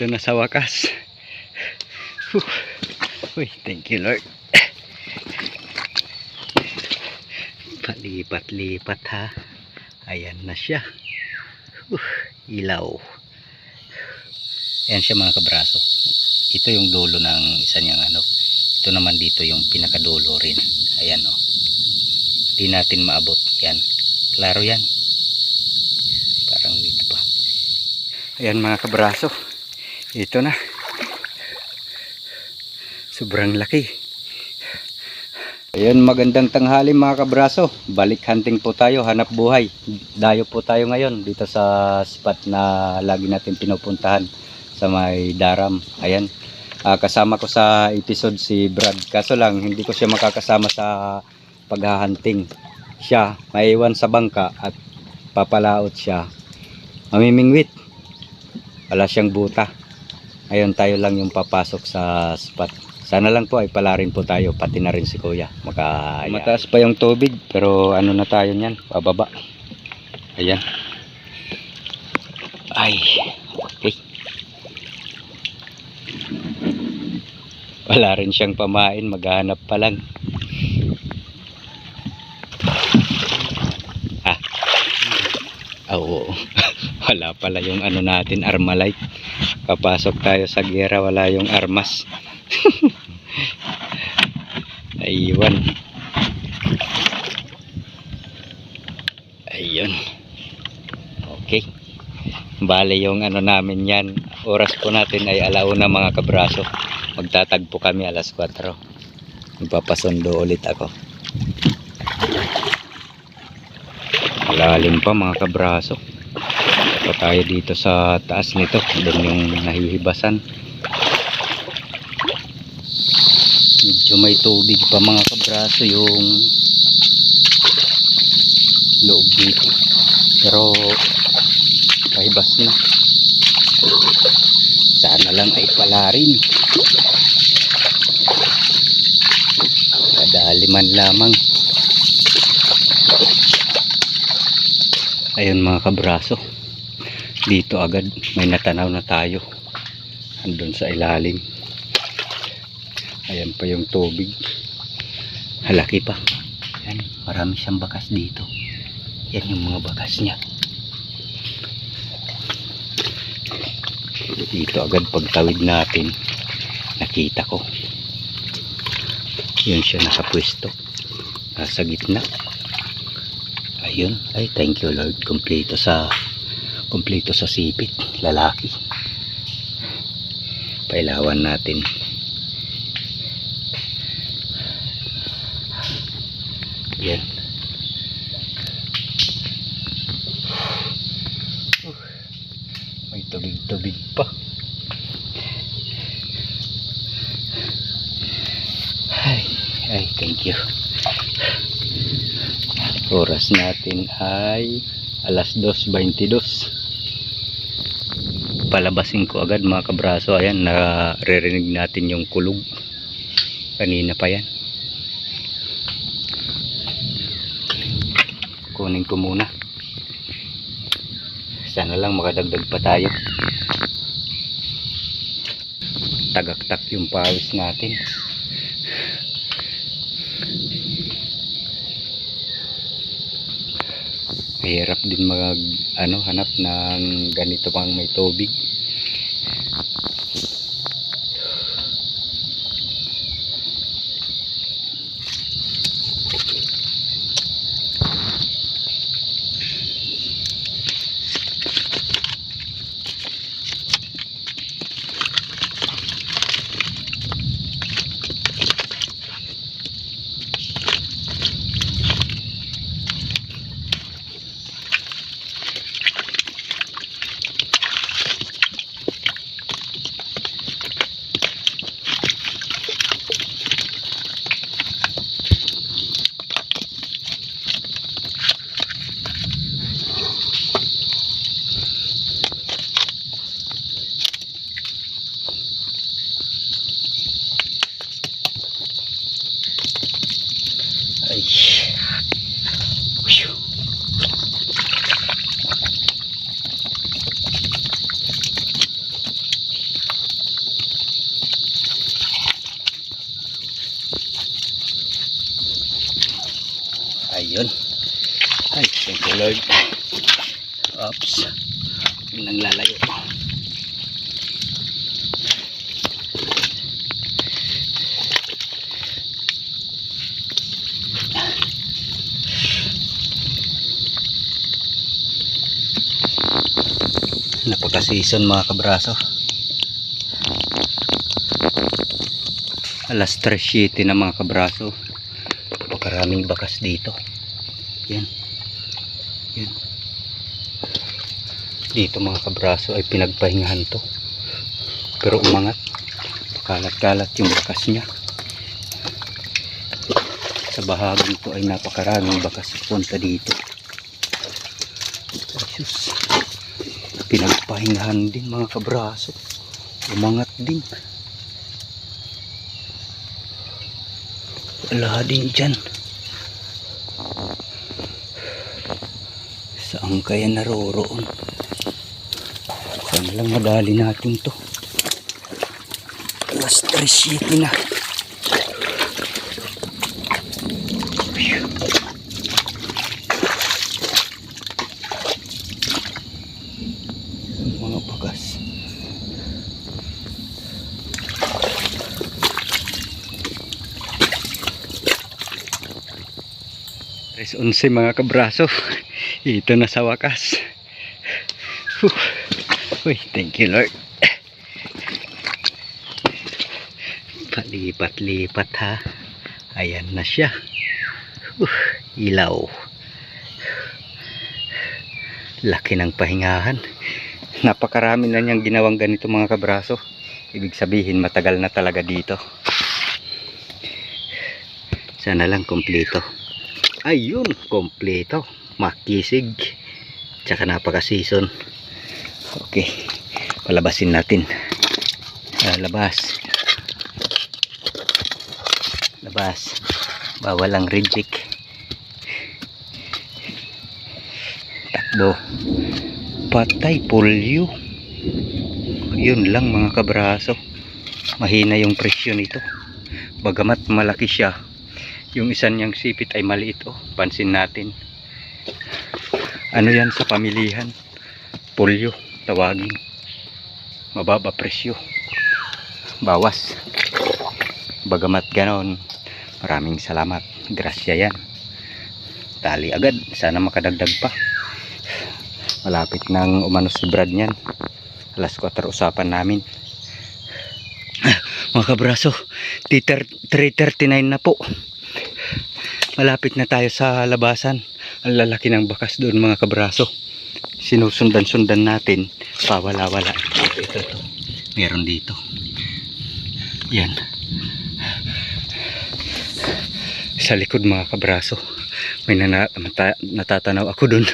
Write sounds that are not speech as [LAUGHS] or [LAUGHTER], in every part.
Ito na sa wakas. Uy, thank you Lord. Palipat-lipat ha. Ayan na siya. Uh, ilaw. Ayan siya mga kabraso. Ito yung dulo ng isa niyang ano. Ito naman dito yung pinakadulo rin. Ayan o. Oh. Di natin maabot. Yan. Klaro yan. Parang dito pa. Ayan mga kabraso. Ito na. Sobrang laki. Ayan magandang tanghali mga kabraso. Balik hunting po tayo, hanap buhay. Dayo po tayo ngayon dito sa spot na lagi natin pinupuntahan sa may daram. Ayan. Ah, kasama ko sa episode si Brad. Kaso lang hindi ko siya makakasama sa paghahunting. Siya maiwan sa bangka at papalaot siya. Mamimingwit. Wala siyang buta. Ngayon tayo lang yung papasok sa spot. Sana lang po ay pala rin po tayo, pati na rin si Kuya. Maka, Mataas pa yung tubig, pero ano na tayo niyan, pababa. Ayan. Ay, okay. Wala rin siyang pamain, maghanap pa lang. Ah. Ah, Oo. Wala pala yung ano natin, armalite. Papasok tayo sa gera, wala yung armas. [LAUGHS] Naiwan. Ayun. Okay. Bale yung ano namin yan. Oras po natin ay alauna mga kabraso. Magtatagpo kami alas 4. Magpapasundo ulit ako. Malalim pa mga kabraso. Pa tayo dito sa taas nito. Doon yung nahihibasan. medyo may tubig pa mga kabraso yung loob dito. Pero kahibas na. Sana lang ay palarin kadaliman lamang. Ayun mga kabraso dito agad. May natanaw na tayo. Andun sa ilalim. Ayan pa yung tubig. Halaki pa. Yan marami siyang bakas dito. Yan yung mga bakas niya. Dito agad pagtawid natin nakita ko. Yun siya nakapwesto. Nasa gitna. Ayun. Ay thank you lord. Kompleto sa kompleto sa sipit lalaki pailawan natin Yan. Uh, may tubig-tubig pa. Ay, ay, thank you. Oras natin ay alas 2.22. Palabasin ko agad mga kabraso. Ayan, naririnig natin yung kulog. Kanina pa yan. kunin ko muna sana lang makadagdag pa tayo tagaktak yung pawis natin mahirap din mag ano hanap ng ganito pang may tubig Ay. Phew. Ayun. Ay, thank you Lord. Oops. Yung Nanglalayo. Napaka-season mga kabraso. Alas 3.7 na mga kabraso. Napakaraming bakas dito. Yan. Dito mga kabraso ay pinagpahingahan to. Pero umangat. Kalat-kalat yung bakas niya. Sa bahaging to ay napakaraming bakas punta dito. Ayos. Pinagpahingahan din mga kabraso. Umangat din. Wala din dyan. Saan kaya naroroon? Lang madali natin to? Alas 3.7 na. Mga bagas. Tres 11 mga kabraso. [LAUGHS] Ito na sa wakas. Whew. Uy, thank you Lord. Palipat-lipat ha. Ayan na siya. Uh, ilaw. Laki ng pahingahan. Napakarami na niyang ginawang ganito mga kabraso. Ibig sabihin matagal na talaga dito. Sana lang kompleto. Ayun, kompleto. Makisig. Tsaka napaka-season. Okay. Palabasin natin. Ah, labas. Labas. Bawal ang reject. Takbo. Patay polio. Yun lang mga kabraso. Mahina yung presyo nito. Bagamat malaki siya. Yung isa niyang sipit ay maliit oh. Pansin natin. Ano yan sa pamilihan? Polio. Tawagin. Mababa presyo. Bawas. Bagamat ganon. Maraming salamat. Grasya yan. Tali agad. Sana makadagdag pa. Malapit nang umano si Brad niyan. Alas 4 usapan namin. Mga kabraso, 3.39 na po. Malapit na tayo sa labasan. Ang lalaki ng bakas doon mga kabraso. Sinusundan-sundan natin. Pawala-wala. Ito, ito, ito. Meron dito. Yan. Sa likod mga kabraso. May natatanaw ako doon.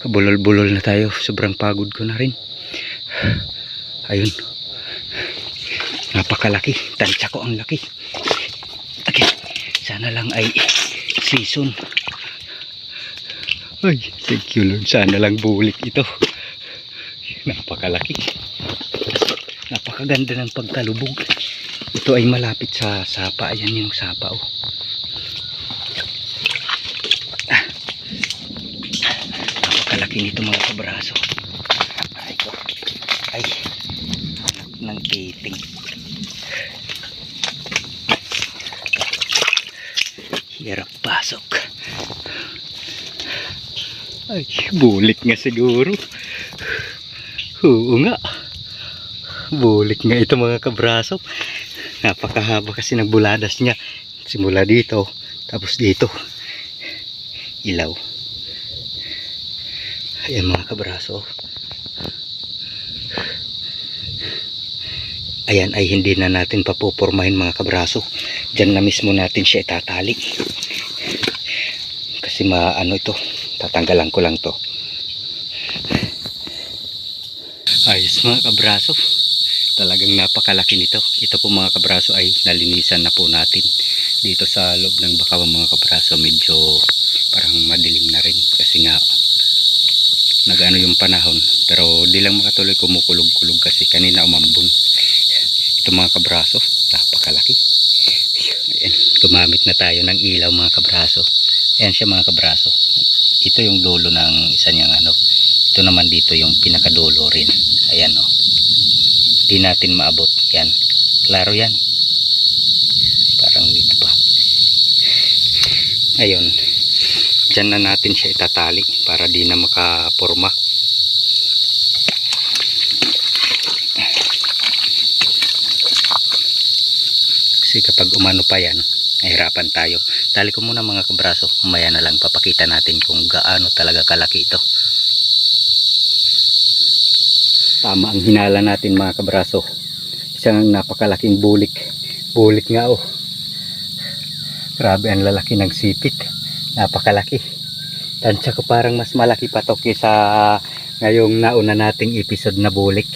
Kabulol-bulol na tayo. Sobrang pagod ko na rin. Ayun. Napakalaki. Tansya ko ang laki. Okay. Sana lang ay season. Ay, thank you Lord. Sana lang bulik ito. Napakalaki. Napakaganda ng pagkalubog. Ito ay malapit sa sapa. Ayan yung sapa oh. Ah. Napakalaki nito mga kabraso. Ay, ko. Ay, ng kiting. Hirap pasok. Ay, bulik nga siguro. Oo nga. Bulik nga ito mga kabraso. Napakahaba kasi ng buladas niya. Simula dito, tapos dito. Ilaw. Ayan mga kabraso. Ayan ay hindi na natin papupormahin mga kabraso. Diyan na mismo natin siya itatali. Kasi maano ito, tatanggalan ko lang to. Ayos mga kabraso. Talagang napakalaki nito. Ito po mga kabraso ay nalinisan na po natin. Dito sa loob ng bakawan mga kabraso medyo parang madilim na rin. Kasi nga nagano yung panahon. Pero di lang makatuloy kumukulog-kulog kasi kanina umambon. Ito mga kabraso, napakalaki. Ayan, gumamit na tayo ng ilaw mga kabraso. Ayan siya mga kabraso. Ito yung dulo ng isa niyang ano. Ito naman dito yung pinakadulo rin. Ayan o. Di natin maabot. Yan. Klaro yan. Parang dito pa. Ayun. Diyan na natin siya itatali para di na makaporma. Kasi kapag umano pa yan, nahirapan tayo. Tali ko muna mga kabraso. Mamaya na lang papakita natin kung gaano talaga kalaki ito. Tama ang hinala natin mga kabraso. Isang napakalaking bulik. Bulik nga oh. Grabe ang lalaki ng sipit. Napakalaki. Tansya ko parang mas malaki pa to kaysa ngayong nauna nating episode na bulik.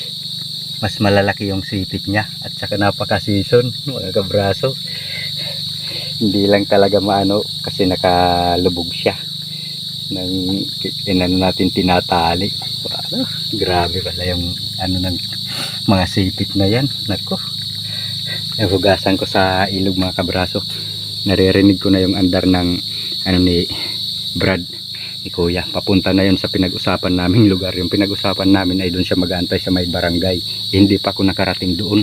Mas malalaki yung sipit niya at saka napaka-season mga kabraso. Hindi lang talaga maano kasi nakalubog siya. Nang inano natin tinatali. Ano, grabe pala yung ano ng mga sipit na yan. Nako. Nahugasan ko sa ilog mga kabraso. Naririnig ko na yung andar ng ano ni Brad ni Kuya. Papunta na yun sa pinag-usapan naming [LAUGHS] lugar. Yung pinag-usapan namin ay doon siya mag-aantay sa may barangay. Hindi pa ako nakarating doon.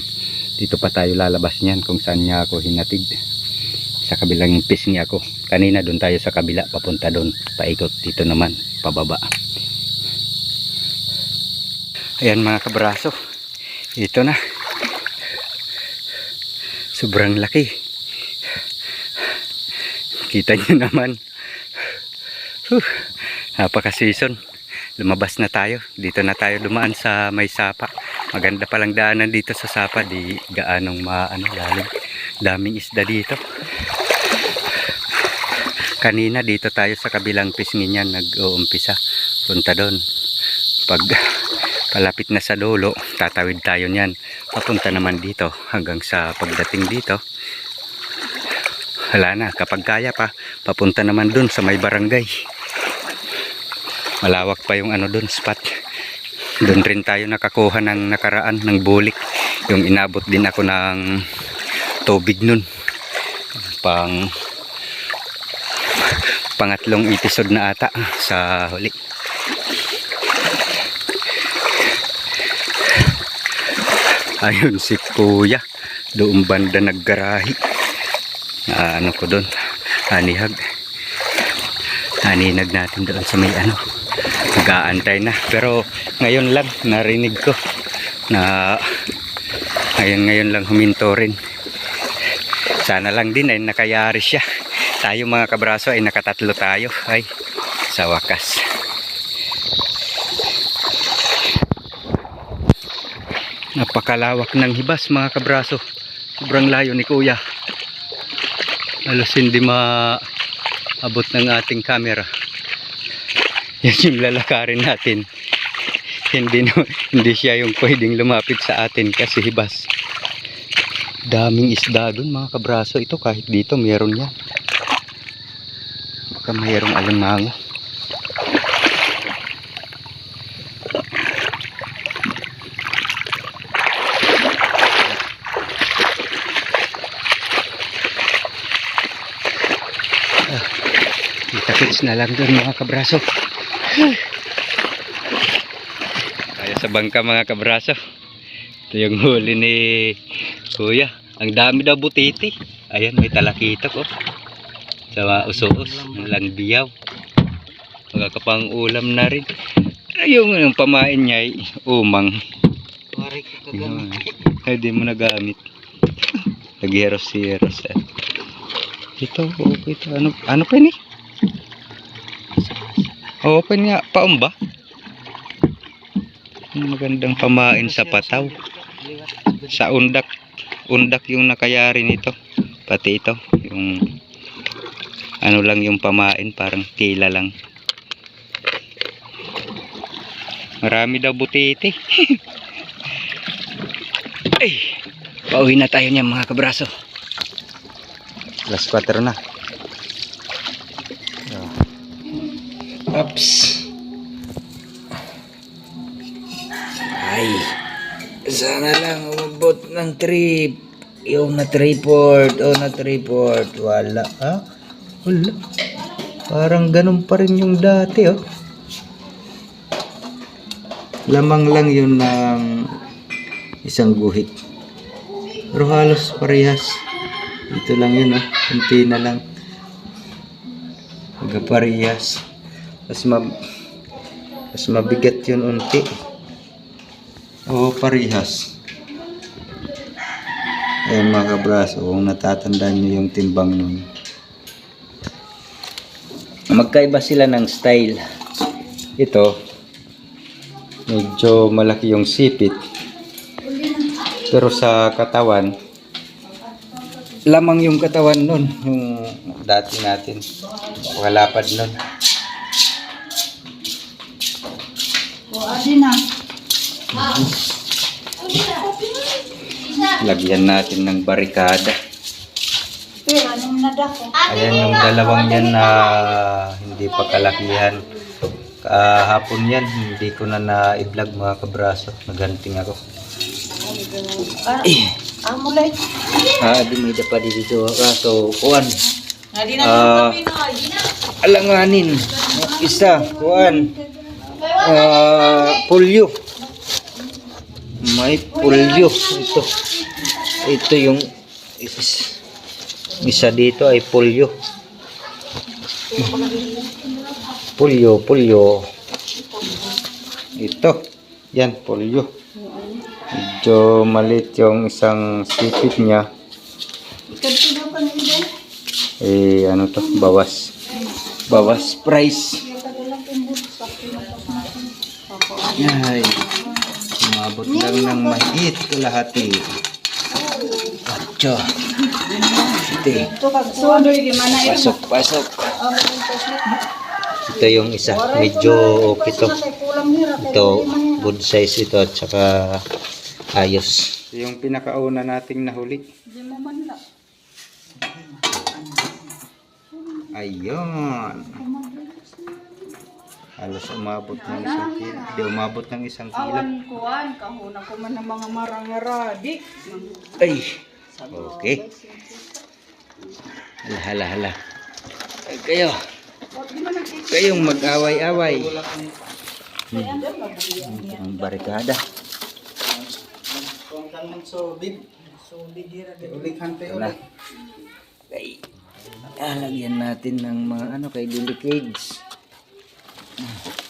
Dito pa tayo lalabas niyan kung saan niya ako hinatid. Sa kabilang pisngi ako. Kanina doon tayo sa kabila. Papunta doon. Paikot dito naman. Pababa. Ayan mga kabraso. Ito na. Sobrang laki. Kita nyo naman. Huh, napaka-season. Lumabas na tayo. Dito na tayo dumaan sa may sapa. Maganda palang daanan dito sa sapa. Di gaanong maano, lalim. Daming isda dito. Kanina dito tayo sa kabilang pisngi niyan nag-uumpisa. Punta doon. Pag palapit na sa dulo, tatawid tayo niyan. Papunta naman dito hanggang sa pagdating dito wala na kapag kaya pa papunta naman dun sa may barangay malawak pa yung ano dun spot. Dun rin tayo nakakuha ng nakaraan ng bulik. Yung inabot din ako ng tubig nun. Pang pangatlong episode na ata sa huli. Ayun si kuya. Doon banda naggarahi. Na ano ko doon hanihag. Haninag natin doon sa may ano nag-aantay na. Pero ngayon lang narinig ko na ngayon ngayon lang huminto rin. Sana lang din ay nakayari siya. Tayo mga kabraso ay nakatatlo tayo. Ay sa wakas. Napakalawak ng hibas mga kabraso. Sobrang layo ni kuya. Halos hindi maabot ng ating camera yan yung lalakarin natin. Hindi, no, hindi siya yung pwedeng lumapit sa atin kasi hibas. Daming isda dun mga kabraso. Ito kahit dito meron yan. Baka mayroong alimango Kita-kits na lang doon mga kabraso. Tayo sa bangka mga kabraso. Ito yung huli ni Kuya. Ang dami daw butiti. Ayan, may talakitok oh. Sa mga usuos. Lang biyaw. Magkakapang ulam na rin. Yung, yung pamain niya ay umang. Yun. Ay, di mo nagamit. Nag-heros-heros eh. Ito, okay ito. Ano, ano pa ni? Open nga, paon ba? Magandang pamain sa pataw. Sa undak. Undak yung nakayari nito. Pati ito. Yung ano lang yung pamain. Parang tila lang. Marami daw butiti. [LAUGHS] Ay, pauwi na tayo niya mga kabraso. Alas 4 na. Oops. Ay, sana lang umabot ng trip. Yung na tripod, o na tripod. Wala, ha? Wala. Parang ganun pa rin yung dati, oh. Lamang lang yun ng isang guhit. Pero halos parehas. Ito lang yun, oh. Kunti na lang. Magkaparehas. Mas, ma mas mabigat yun unti. Oo, parehas. Ayan mga kabraso, kung natatandaan nyo yung timbang nun. Magkaiba sila ng style. Ito, medyo malaki yung sipit. Pero sa katawan, lamang yung katawan nun, yung dati natin. Wakalapad nun. Lagyan natin ng barikada. Ayan yung dalawang yan na hindi pa kalakihan. Kahapon yan, hindi ko na na-vlog mga kabraso. Naganting ako. Eh, Amulay. ah, di may pa dito. Kaso, kuwan. Hindi Ah, alanganin. Isa, kuwan. Ah, pulyo. May pulyo. Ito. Ito yung is, isa dito ay pulyo. Pulyo, pulyo. Ito. Yan, pulyo. Medyo malit yung isang sipit niya. Eh, ano to? Bawas. Bawas price. Ay, umabot lang ng mahigit kalahati. Atyo. Gimana eh. Pasok, pasok. Ito yung isa. Medyo okay to. Ito, good size ito at saka ayos. Yung pinakauna nating nahuli. Ayun. Halos umabot ng isang kilo. Hindi umabot ng isang kilo. Awan kuan, kahuna ko man ng mga marangaradik. Ay. Okay. Hala, hala, hala. Ay, kayo. Kayong mag-away-away. Hmm. Ang barikada. Wala. Kay, alagyan natin ng mga ano kay Mm.